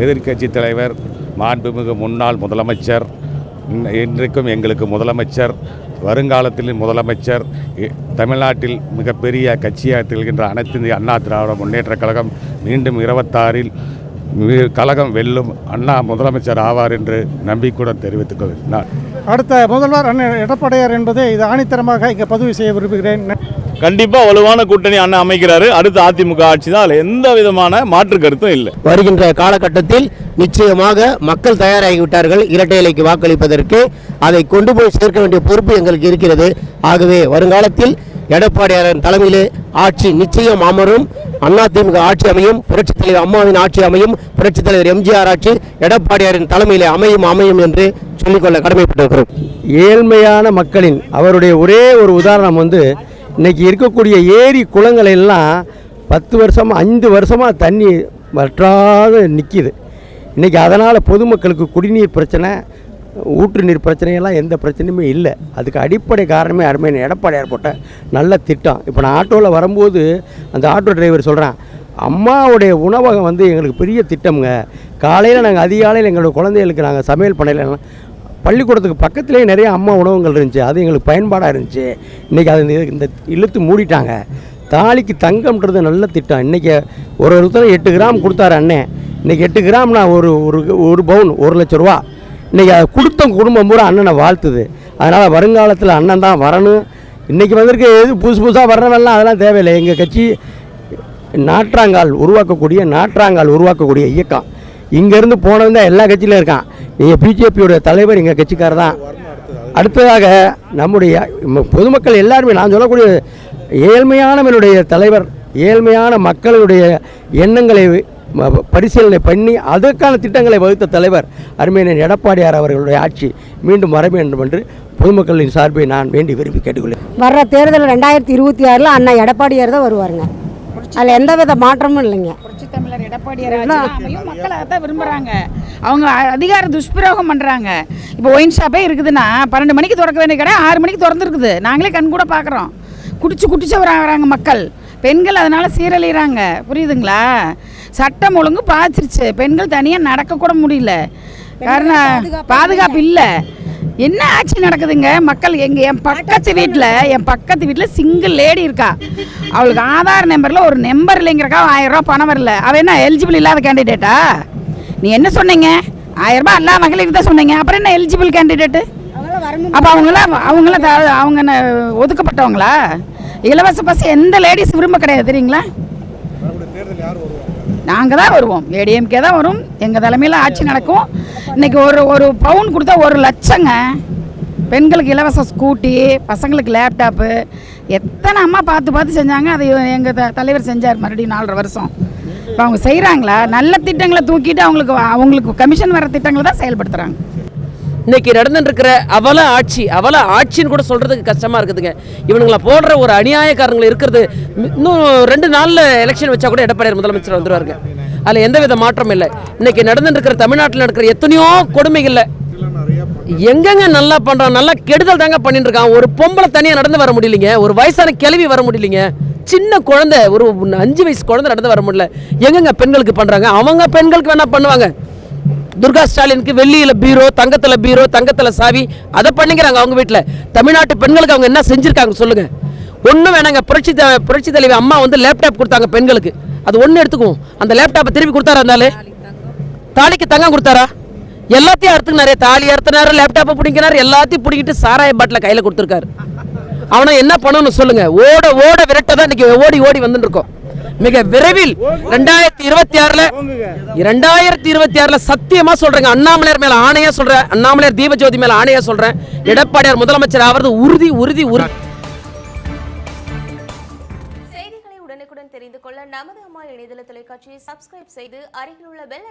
எதிர்க்கட்சி தலைவர் மாண்புமிகு முன்னாள் முதலமைச்சர் இன்- இன்றைக்கும் எங்களுக்கு முதலமைச்சர் வருங்காலத்தில் முதலமைச்சர் தமிழ்நாட்டில் மிகப்பெரிய கட்சியாக திகழ்கின்ற அனைத்து இந்திய அண்ணா திராவிட முன்னேற்றக் கழகம் மீண்டும் இருபத்தாறில் கழகம் வெல்லும் அண்ணா முதலமைச்சர் ஆவார் என்று நம்பிக்கையுடன் தெரிவித்துக் கொள்கிறேன் அடுத்த முதல்வர் அண்ணன் எடப்பாடியார் என்பதை இது ஆணித்தரமாக இங்கே பதிவு செய்ய விரும்புகிறேன். கண்டிப்பா வலுவான கூட்டணி அண்ணன் அமைக்கிறாரு. அடுத்த அதிமுக ஆட்சி தான். அதுல எந்த விதமான மாற்று கருத்தும் இல்லை. வருகின்ற காலகட்டத்தில் நிச்சயமாக மக்கள் தயாராகிவிட்டார்கள். இரட்டை இலைக்கு வாக்களிப்பதற்கு அதை கொண்டு போய் சேர்க்க வேண்டிய பொறுப்பு எங்களுக்கு இருக்கிறது. ஆகவே வருங்காலத்தில் எடப்பாடியாரின் தலைமையிலே ஆட்சி நிச்சயம் அமரும். அதிமுக ஆட்சி அமையும். புரட்சித் தலைவர் அம்மாவின் ஆட்சி அமையும். புரட்சித் தலைவர் எம்ஜிஆர் ஆட்சி எடப்பாடியாரின் தலைமையிலே அமையும் அமையும் என்று சொல்லிக்கொள்ள கடமைப்பட்டிருக்கிறோம். ஏழ்மையான மக்களின் அவருடைய ஒரே ஒரு உதாரணம் வந்து இன்னைக்கு இருக்கக்கூடிய ஏரி குளங்களெல்லாம் பத்து வருஷமாக ஐந்து வருஷமாக தண்ணி வற்றாத நிற்கிது இன்றைக்கி அதனால் பொதுமக்களுக்கு குடிநீர் பிரச்சனை ஊற்று நீர் பிரச்சனையெல்லாம் எந்த பிரச்சனையுமே இல்லை. அதுக்கு அடிப்படை காரணமே அருமையான எடப்பாடியார் போட்ட நல்ல திட்டம். இப்போ நான் ஆட்டோவில் வரும்போது அந்த ஆட்டோ டிரைவர் சொல்கிறேன் அம்மாவுடைய உணவகம் வந்து எங்களுக்கு பெரிய திட்டம்ங்க. காலையில் நாங்கள் அதிகாலையில் எங்களோட குழந்தைகளுக்கு நாங்கள் சமையல் பண்ணலாம் பள்ளிக்கூடத்துக்கு பக்கத்துலேயே நிறைய அம்மா உணவுகள் இருந்துச்சு. அது எங்களுக்கு பயன்பாடாக இருந்துச்சு. இன்றைக்கி அது இந்த- இந்த இழுத்து மூடிட்டாங்க. தாலிக்கு தங்கம்ன்றது நல்ல திட்டம். இன்றைக்கி ஒரு ஒருத்தர் எட்டு கிராம் கொடுத்தாரு அண்ணன் இன்றைக்கி எட்டு கிராம்னா ஒரு ஒரு ஒரு பவுன் ஒரு லட்ச ரூபா. இன்றைக்கி அதை கொடுத்த குடும்பம் பூரா அண்ணனை வாழ்த்துது. அதனால் வருங்காலத்தில் அண்ணன் தான் வரணும். இன்றைக்கி வந்திருக்க எது புதுசு புதுசாக வர்றவெல்லாம் அதெல்லாம் தேவையில்லை. எங்கள் கட்சி நாற்றாங்கால் உருவாக்கக்கூடிய நாற்றாங்கால் உருவாக்கக்கூடிய இயக்கம். இங்கேருந்து போனவன் தான் எல்லா கட்சியிலும் இருக்கான். நீங்கள் பிஜேபியோட தலைவர் எங்கள் கட்சிக்காரர் தான். அடுத்ததாக நம்முடைய பொதுமக்கள் எல்லாருமே நான் சொல்லக்கூடிய ஏழ்மையானவனுடைய தலைவர் ஏழ்மையான மக்களுடைய எண்ணங்களை பரிசீலனை பண்ணி அதற்கான திட்டங்களை வகுத்த தலைவர் அருமையன் எடப்பாடியார் அவர்களுடைய ஆட்சி மீண்டும் வர வேண்டும் என்று பொதுமக்களின் சார்பை நான் வேண்டி விரும்பி கேட்டுக்கொள்கிறேன். வர்ற தேர்தல் ரெண்டாயிரத்தி இருபத்தி ஆறில் அண்ணா எடப்பாடியார் தான் வருவாருங்க. அதில் எந்த வித மாற்றமும் இல்லைங்க. தமிழர் எடப்பாடியார் தான் மக்கள் அதான் விரும்புகிறாங்க அவங்க அ- அதிகார துஷ்பிரயோகம் பண்ணுறாங்க இப்போ ஒயின் ஷாப்பே இருக்குதுன்னா பன்னெண்டு மணிக்கு திறக்க வேண்டிய கடை ஆறு மணிக்கு திறந்துருக்குது. நாங்களே கண் கூட பார்க்குறோம் குடிச்சு குடிச்சு வராங்க மக்கள். பெண்கள் அதனால் சீரழிகிறாங்க புரியுதுங்களா? சட்டம் ஒழுங்கு பாதிச்சிருச்சு. பெண்கள் தனியாக நடக்கக்கூட முடியல. காரணம் பாதுகாப்பு இல்லை. என்ன ஆட்சி நடக்குதுங்க? மக்கள் எங்க என் பக்கத்து வீட்டில் என் பக்கத்து வீட்டில் சிங்கிள் லேடி இருக்கா. அவளுக்கு ஆதார் நம்பரில் ஒரு நம்பர் இல்லைங்கிறக்கா ஆயிரம் ரூபாய் பணம் வரல. அவ என்ன எலிஜிபிள் இல்லாத கேண்டிடேட்டா நீ என்ன சொன்னீங்க? ஆயிரம் ரூபாய் எல்லா மகளிருக்கு தான் சொன்னீங்க. அப்புறம் என்ன எலிஜிபிள் கேண்டிடேட்டு அப்போ அவங்களாம் அவங்களாம் அவங்க ஒதுக்கப்பட்டவங்களா? இலவச பஸ் எந்த லேடிஸ் விரும்ப கிடையாது தெரியுங்களா? நாங்கள் தான் வருவோம். ஏடிஎம்கே தான் வரும். எங்கள் தலைமையில் ஆட்சி நடக்கும். இன்னைக்கு ஒரு ஒரு பவுன் கொடுத்தா ஒரு லட்சங்க. பெண்களுக்கு இலவச ஸ்கூட்டி பசங்களுக்கு லேப்டாப்பு எத்தனை அம்மா பார்த்து பார்த்து செஞ்சாங்க. அதை எங்கள் த தலைவர் செஞ்சார் மறுபடியும் நாலரை வருஷம். இப்போ அவங்க செய்கிறாங்களா நல்ல திட்டங்களை தூக்கிட்டு அவங்களுக்கு அவங்களுக்கு கமிஷன் வர திட்டங்களை தான் செயல்படுத்துகிறாங்க இன்னைக்கு நடந்துட்டுருக்கிற அவல ஆட்சி அவல ஆட்சின்னு கூட சொல்கிறதுக்கு கஷ்டமாக இருக்குதுங்க. இவனுங்களை போடுற ஒரு அநியாயக்காரங்களை இருக்கிறது இன்னும் ரெண்டு நாளில் எலெக்ஷன் வச்சா கூட எடப்பாடியார் முதலமைச்சர் வந்துடுவாருங்க அதில் எந்த வித மாற்றம் இல்லை. இன்னைக்கு நடந்துட்டுருக்கிற தமிழ்நாட்டில் நடக்கிற எத்தனையோ கொடுமைகளில் எங்கெங்க நல்லா பண்ணுறான் நல்லா கெடுதல் தாங்க பண்ணிட்டு இருக்கான் ஒரு பொம்பளை தனியாக நடந்து வர முடியலைங்க. ஒரு வயசான கிளவி வர முடியலைங்க. சின்ன குழந்தை ஒரு அஞ்சு வயசு குழந்தை நடந்து வர முடியல. எங்கெங்க பெண்களுக்கு பண்ணுறாங்க அவங்க பெண்களுக்கு வேணா பண்ணுவாங்க. துர்கா ஸ்டாலினுக்கு வெள்ளியில் பீரோ தங்கத்தில் பீரோ தங்கத்தில் சாவி அதை பண்ணிக்கிறாங்க அவங்க வீட்டில் தமிழ்நாட்டு பெண்களுக்கு அவங்க என்ன செஞ்சுருக்காங்க சொல்லுங்கள் ஒன்றும் வேணாங்க. புரட்சி த- புரட்சி தலைவி அம்மா வந்து லேப்டாப் கொடுத்தாங்க பெண்களுக்கு. அது ஒன்று எடுத்துக்குவோம். அந்த லேப்டாப்பை திருப்பி கொடுத்தாரா இருந்தாலே தாலிக்கு தங்கம் கொடுத்தாரா? எல்லாத்தையும் அறுத்துக்கினாரு. தாலி அறுத்தினாரு லேப்டாப்பை பிடிக்கிறாரு எல்லாத்தையும் பிடிக்கிட்டு சாராய பாட்டில் கையில் கொடுத்துருக்காரு. அவனை என்ன பண்ணணும்னு சொல்லுங்கள் ஓட ஓட விரட்ட தான் இன்றைக்கி ஓடி ஓடி வந்துட்டு இருக்கோம். மிக விரைவில் ரெண்டாயிரத்தி இருபத்தி ஆறுல இரண்டாயிரத்தி இருபத்தி ஆறுல சத்தியமா சொல்றேங்க. அண்ணாமலையார் மேல ஆணையா சொல்றேன். அண்ணாமலையார் தீபஜோதி மேல ஆணையா சொல்றேன். எடப்பாடியார் முதலமைச்சர் ஆவது உறுதி உறுதி உறுதி. செய்திகளை உடனுக்குடன் தெரிந்து கொள்ள நமது அம்மா இணையதள தொலைக்காட்சியை சப்ஸ்கிரைப் செய்து அருகில் உள்ள பெல்